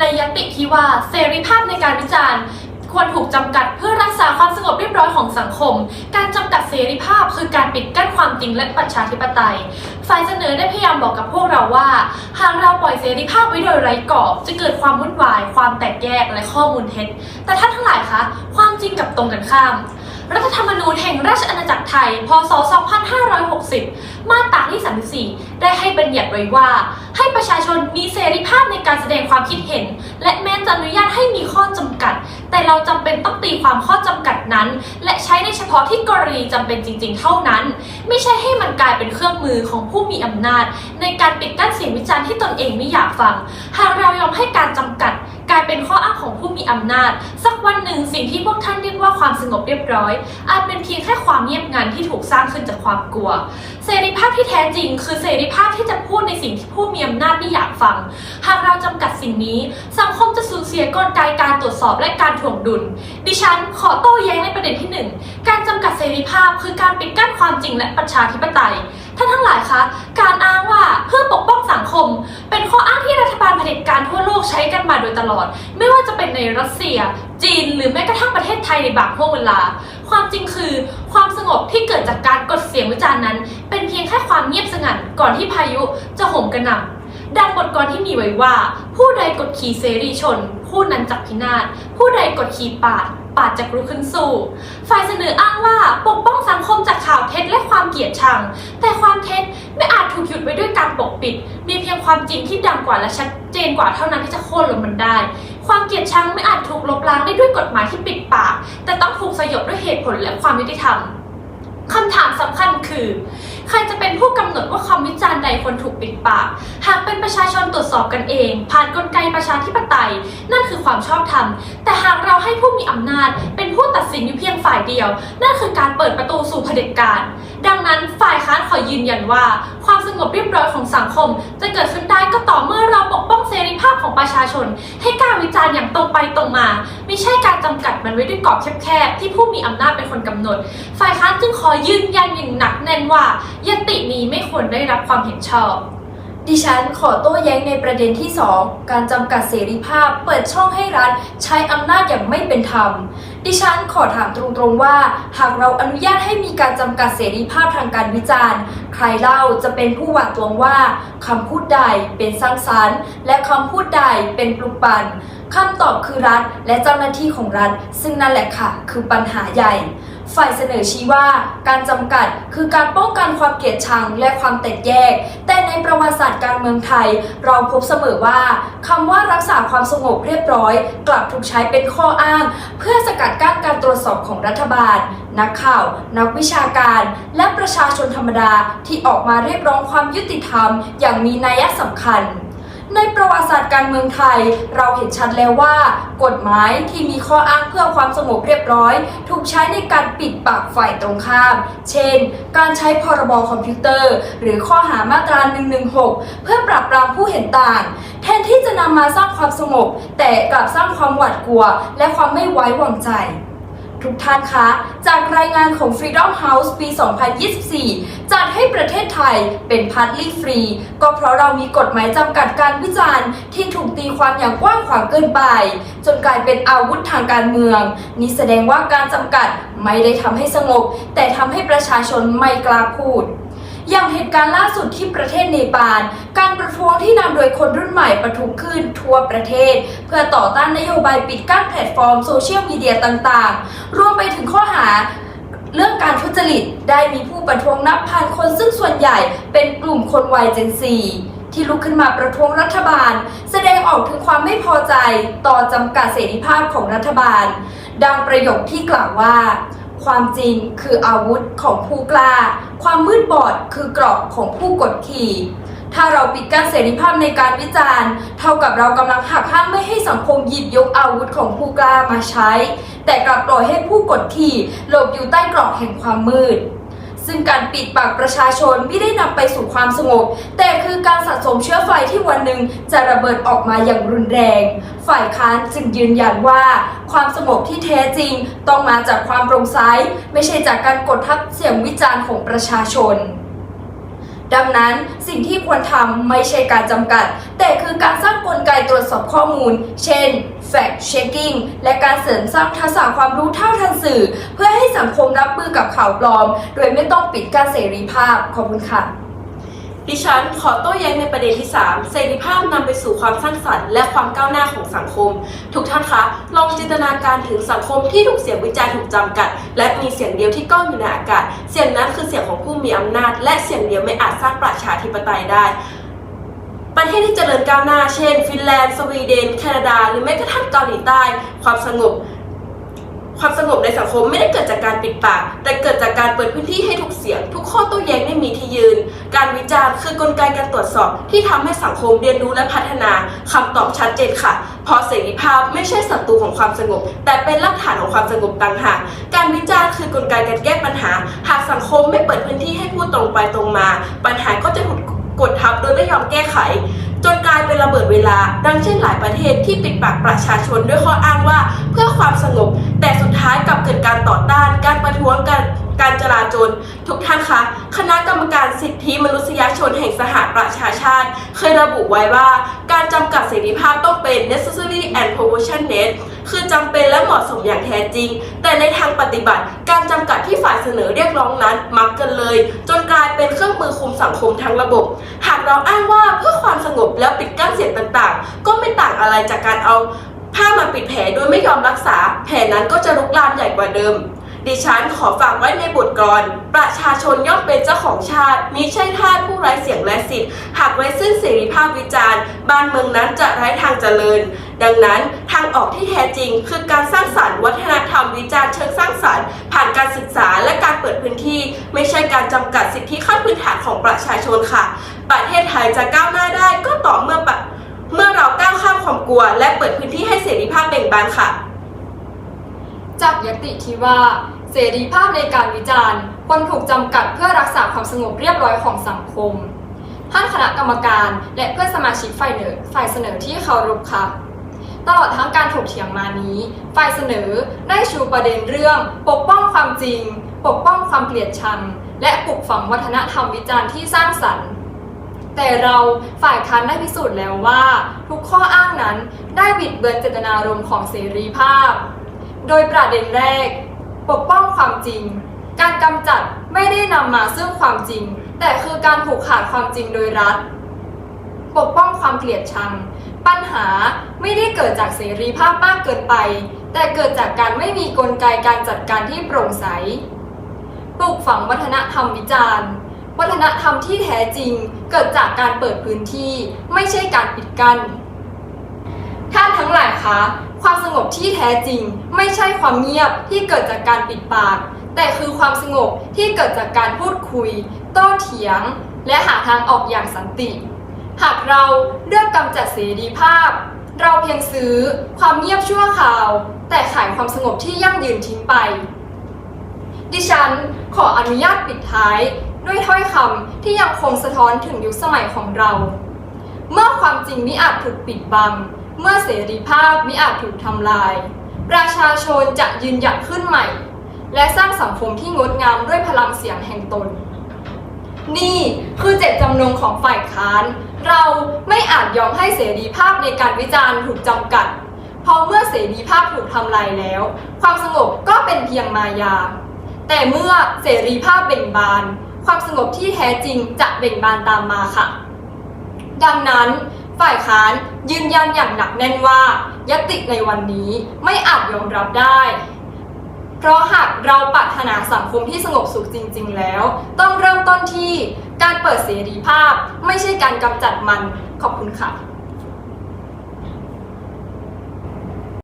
ในยติที่ว่าเสรีภาพในการวิจารณ์ควรถูกจำกัดเพื่อรักษาความสงบเรียบร้อยของสังคม การจำกัดเสรีภาพคือการปิดกั้นความจริงและประชาธิปไตย ฝ่ายเสนอได้พยายามบอกกับพวกเราว่า หากเราปล่อยเสรีภาพไว้โดยไร้กรอบ จะเกิดความวุ่นวาย ความแตกแยกและข้อมูลเท็จ แต่ท่านทั้งหลายคะ ความจริงกับตรงกันข้าม รัฐธรรมนูญแห่งราชอาณาจักรไทย พศ 2560 มาตราที่ 34 ได้ให้บัญญัติไว้ว่า ให้ประชาชนมีเสรีภาพในการแสดงความคิดเห็น และแม้จะอนุญาตให้มีข้อจำกัด แต่เราจำเป็นต้องตีความข้อจำกัดนั้น และใช้ในเฉพาะที่กรณีจำเป็นจริง ๆ เท่านั้น ไม่ใช่ให้มันกลายเป็นเครื่องมือของผู้มีอำนาจ ในการปิดกั้นเสียงวิจารณ์ที่ตนเองไม่อยากฟัง หากเรายอมให้การจำกัด กลายเป็นข้ออ้างของผู้มีอำนาจ วันหนึ่งสิ่งที่พวกท่านเรียกว่าความสงบเรียบร้อย อาจเป็นเพียงแค่ความเงียบงันที่ถูกสร้างขึ้นจากความกลัว เสรีภาพที่แท้จริง คือเสรีภาพที่จะพูดในสิ่งที่ผู้มีอำนาจไม่อยากฟัง หากเราจำกัดสิ่งนี้ สังคมจะสูญเสียกลไกการตรวจสอบและการถ่วงดุล ดิฉันขอโต้แย้งในประเด็นที่หนึ่งการจำกัดเสรีภาพคือการปิดกั้นความจริงและประชาธิปไตยท่านทั้งหลายคะ การอ้างว่าเพื่อปกป้องสังคม เป็นข้ออ้างที่รัฐบาลเผด็จการทั่วโลกใช้กันมาโดยตลอด ไม่ว่าจะเป็นในรัสเซีย จีนหรือแม้กระทั่งประเทศไทยในบางห่วงเวลา ความจริงคือความสงบที่เกิดจากการกดเสียงวิจารณ์นั้น เป็นเพียงแค่ความเงียบสงัดก่อนที่พายุจะโหมกระหน่ำดังบทกลอนที่มีไว้ว่า ผู้ใดกดขี่เสรีชน ผู้นั้นจักพินาศผู้ใดกดขี่ปาดปาดจักรุกขึ้นสู้ ฝ่ายเสนออ้างว่าปกป้องสังคมจากข่าวเท็จและความเกลียดชัง แต่ความเท็จไม่อาจถูกหยุดไว้ด้วยการปกปิด มีเพียงความจริงที่ดังกว่าและชัดเจนกว่าเท่านั้นที่จะโค่นลงมันได้ ความเกลียดชังไม่อาจถูกลบล้างได้ด้วยกฎหมายที่ปิดปาก แต่ต้องถูกสยบด้วยเหตุผลและความยุติธรรมคำถามสำคัญคือ ใครจะเป็นผู้กำหนดว่าคำวิจารณ์ใดควรถูกปิดปาก หากเป็นประชาชนตรวจสอบกันเอง ผ่านกลไกประชาธิปไตย นั่นคือความชอบธรรม แต่หากเราให้ผู้มีอำนาจ เป็นผู้ตัดสินอยู่เพียงฝ่ายเดียว นั่นคือการเปิดประตูสู่เผด็จการ ดังนั้นฝ่ายค้านขอยืนยันว่า ความสงบเรียบร้อยของสังคม จะเกิดขึ้นได้ก็ต่อเมื่อเราปกป้องเสรีภาพของประชาชน ให้กล้าวิจารณ์อย่างตรงไปตรงมา ไม่ใช่การจำกัดมันไว้ด้วยกรอบแคบๆที่ผู้มีอำนาจเป็นคนกำหนด ฝ่ายค้านจึงขอยืนยันอย่างหนักแน่นว่ายตินี้ไม่ควรได้รับความเห็นชอบ ดิฉันขอโต้แย้งในประเด็นที่ 2 การจำกัดเสรีภาพ เปิดช่องให้รัฐใช้อำนาจอย่างไม่เป็นธรรม ดิฉันขอถามตรงๆว่า หากเราอนุญาตให้มีการจำกัดเสรีภาพทางการวิจารณ์ ใครเล่าจะเป็นผู้หวาดตวงว่าคำพูดใดเป็นสร้างสรรค์และคำพูดใดเป็นปลุกปั่นคำตอบคือรัฐและเจ้าหน้าที่ของรัฐ ซึ่งนั่นแหละค่ะ คือปัญหาใหญ่ ฝ่ายเสนอชี้ว่าการจำกัดคือการป้องกันความเกลียดชังและความแตกแยก แต่ในประวัติศาสตร์การเมืองไทย เราพบเสมอว่าคำว่ารักษาความสงบเรียบร้อย กลับถูกใช้เป็นข้ออ้าง เพื่อสกัดกั้นการตรวจสอบของรัฐบาล นักข่าว นักวิชาการ และประชาชนธรรมดาที่ออกมาเรียกร้องความยุติธรรม อย่างมีนัยสำคัญ ในประวัติศาสตร์การเมืองไทย เราเห็นชัดแล้วว่า กฎหมายที่มีข้ออ้างเพื่อความสงบเรียบร้อย ถูกใช้ในการปิดปากฝ่ายตรงข้าม เช่น การใช้พรบคอมพิวเตอร์ หรือข้อหามาตรา 116 เพื่อปราบปรามผู้เห็นต่าง แทนที่จะนำมาสร้างความสงบ แต่กลับสร้างความหวาดกลัว และความไม่ไว้วางใจ ทุกท่านคะ จากรายงานของ Freedom House ปี 2024 จัดให้ประเทศไทยเป็นพาร์ทลี่ฟรี ก็เพราะเรามีกฎหมายจำกัดการวิจารณ์ ที่ถูกตีความอย่างกว้างขวางเกินไป จนกลายเป็นอาวุธทางการเมือง นี่แสดงว่าการจำกัดไม่ได้ทำให้สงบ แต่ทำให้ประชาชนไม่กล้าพูด อย่างเหตุการณ์ล่าสุดที่ประเทศเนปาล การประท้วงที่นำโดยคนรุ่นใหม่ประทุขึ้นทั่วประเทศ เพื่อต่อต้านนโยบายปิดกั้นแพลตฟอร์มโซเชียลมีเดียต่างๆ รวมไปถึงข้อหาเรื่องการทุจริตได้มีผู้ประท้วงนับพันคนซึ่งส่วนใหญ่เป็นกลุ่มคนวัยเจนซีที่ลุกขึ้นมาประท้วงรัฐบาล แสดงออกถึงความไม่พอใจต่อจำกัดเสรีภาพของรัฐบาล ดังประโยคที่กล่าวว่า ความจริงคืออาวุธของผู้กล้า ความมืดบอดคือกรอบของผู้กดขี่ ถ้าเราปิดกั้นเสรีภาพในการวิจารณ์ เท่ากับเรากำลังหักห้ามไม่ให้สังคมหยิบยกอาวุธของผู้กล้ามาใช้ แต่กลับปล่อยให้ผู้กดขี่หลบอยู่ใต้กรอบแห่งความมืด ซึ่งการปิดปากประชาชนไม่ได้นำไปสู่ความสงบ แต่คือการสะสมเชื้อไฟที่วันหนึ่งจะระเบิดออกมาอย่างรุนแรง ฝ่ายค้านจึงยืนยันว่า ความสงบที่แท้จริงต้องมาจากความโปร่งใสไม่ใช่จากการกดทับเสียงวิจารณ์ของประชาชนดังนั้นสิ่งที่ควรทำไม่ใช่การจำกัด แต่คือการสร้างกลไกตรวจสอบข้อมูล เช่น fact checking และการเสริมสร้างทักษะความรู้เท่าทันสื่อ เพื่อให้สังคมรับมือกับข่าวปลอม โดยไม่ต้องปิดกั้นเสรีภาพ ขอบคุณค่ะ ดิฉันขอโต้แย้งในประเด็นที่ 3 เสรีภาพนำไปสู่ความสร้างสรรค์และความก้าวหน้าของสังคม ทุกท่านคะ ลองจินตนาการถึงสังคมที่ถูกเสียงวิจารณ์ถูกจำกัด และมีเสียงเดียวที่ก้องอยู่ในอากาศ เสียงนั้นคือเสียงของผู้มีอำนาจ และเสียงเดียวไม่อาจสร้างประชาธิปไตยได้ ประเทศที่เจริญก้าวหน้า เช่น ฟินแลนด์ สวีเดน แคนาดา หรือแม้กระทั่งเกาหลีใต้ ความสงบ ความสงบในสังคมไม่ได้เกิดจากการปิดปาก แต่เกิดจากการเปิดพื้นที่ให้ทุกเสียง ทุกข้อโต้แย้งได้มีที่ยืน การวิจารณ์คือกลไกการตรวจสอบ ที่ทำให้สังคมเรียนรู้และพัฒนาคำตอบชัดเจนค่ะ เพราะเสรีภาพไม่ใช่ศัตรูของความสงบ แต่เป็นรากฐานของความสงบต่างหากการวิจารณ์คือกลไกการแก้ปัญหา หากสังคมไม่เปิดพื้นที่ให้พูดตรงไปตรงมา ปัญหาก็จะถูก กดทับโดยไม่ยอมแก้ไข จนกลายเป็นระเบิดเวลา ดังเช่นหลายประเทศที่ปิดปากประชาชนด้วยข้ออ้างว่า เพื่อความสงบ แต่สุดท้ายกลับเกิดการต่อต้าน การประท้วงการการจลาจลทุกท่านคะคณะกรรมการสิทธิมนุษยชนแห่งสหประชาชาติ เคยระบุไว้ว่า การจำกัดเสรีภาพต้องเป็น necessary and proportionate คือจำเป็นและเหมาะสมอย่างแท้จริง แต่ในทางปฏิบัติ การจำกัดที่ฝ่ายเสนอเรียกร้องนั้น มือคุมสังคมทั้งระบบ หากเราอ้างว่าเพื่อความสงบแล้วปิดกั้นเสียงต่างๆ ก็ไม่ต่างอะไรจากการเอาผ้ามาปิดแผลโดยไม่ยอมรักษา แผลนั้นก็จะลุกลามใหญ่กว่าเดิม ดิฉันขอฝากไว้ในบทกลอนประชาชนย่อมเป็นเจ้าของชาติมิใช่ทาสผู้ไร้เสียงและสิทธิ์หากไว้ซึ่งเสรีภาพวิจารณ์ บ้านเมืองนั้นจะไร้ทางเจริญ ดังนั้นทางออกที่แท้จริง คือการสร้างสรรค์วัฒนธรรมวิจารณ์เชิงสร้างสรรค์ ผ่านการศึกษาและการเปิดพื้นที่ ไม่ใช่การจำกัดสิทธิขั้นพื้นฐานของประชาชนค่ะ ประเทศไทยจะก้าวหน้าได้ก็ต่อเมื่อเมื่อเราก้าวข้ามความกลัว และเปิดพื้นที่ให้เสรีภาพเบ่งบานค่ะ จากยติที่ว่า เสรีภาพในการวิจารณ์ควรถูกจำกัดเพื่อรักษาความสงบเรียบร้อยของสังคม ท่านคณะกรรมการและเพื่อนสมาชิกฝ่ายเนอฝ่ายเสนอที่เคารพค่ะตลอดทั้งการถกเถียงมานี้ ฝ่ายเสนอได้ชูประเด็นเรื่อง ปกป้องความจริง ปกป้องความเกลียดชัง และปลุกฝังวัฒนธรรมวิจารณ์ที่สร้างสรรค์ แต่เราฝ่ายค้านได้พิสูจน์แล้วว่า ทุกข้ออ้างนั้นได้บิดเบือนเจตนารมณ์ของเสรีภาพ โดยประเด็นแรก ปกป้องความจริง การกำจัดไม่ได้นำมาซึ่งความจริง แต่คือการผูกขาดความจริงโดยรัฐ ปกป้องความเกลียดชัง ปัญหาไม่ได้เกิดจากเสรีภาพมากเกินไป แต่เกิดจากการไม่มีกลไกการจัดการที่โปร่งใส ปลูกฝังวัฒนธรรมวิจารณ์วัฒนธรรมที่แท้จริงเกิดจากการเปิดพื้นที่ไม่ใช่การปิดกั้นท่านทั้งหลายคะ ความสงบที่แท้จริง ไม่ใช่ความเงียบที่เกิดจากการปิดปาก แต่คือความสงบที่เกิดจากการพูดคุย โต้เถียง และหาทางออกอย่างสันติ หากเราเลือกกำจัดเสรีภาพ เราเพียงซื้อความเงียบชั่วคราว แต่ขายความสงบที่ยั่งยืนทิ้งไป ดิฉันขออนุญาตปิดท้ายด้วยถ้อยคำที่ยังคงสะท้อนถึงยุคสมัยของเรา เมื่อความจริงมิอาจถูกปิดบัง เมื่อเสรีภาพมิอาจถูกทำลาย ประชาชนจะยืนหยัดขึ้นใหม่ และสร้างสังคมที่งดงามด้วยพลังเสียงแห่งตน นี่คือเจตจำนงของฝ่ายค้าน เราไม่อาจยอมให้เสรีภาพในการวิจารณ์ถูกจำกัด เพราะเมื่อเสรีภาพถูกทำลายแล้ว ความสงบก็เป็นเพียงมายา แต่เมื่อเสรีภาพเบ่งบาน ความสงบที่แท้จริงจะเบ่งบานตามมาค่ะ ดังนั้น ฝ่ายค้านยืนยันอย่างหนักแน่นว่า ยติในวันนี้ไม่อาจยอมรับได้ เพราะหากเราปรารถนาสังคมที่สงบสุขจริง ๆ แล้ว ต้องเริ่มต้นที่การเปิดเสรีภาพ ไม่ใช่การกำจัดมันขอบคุณค่ะ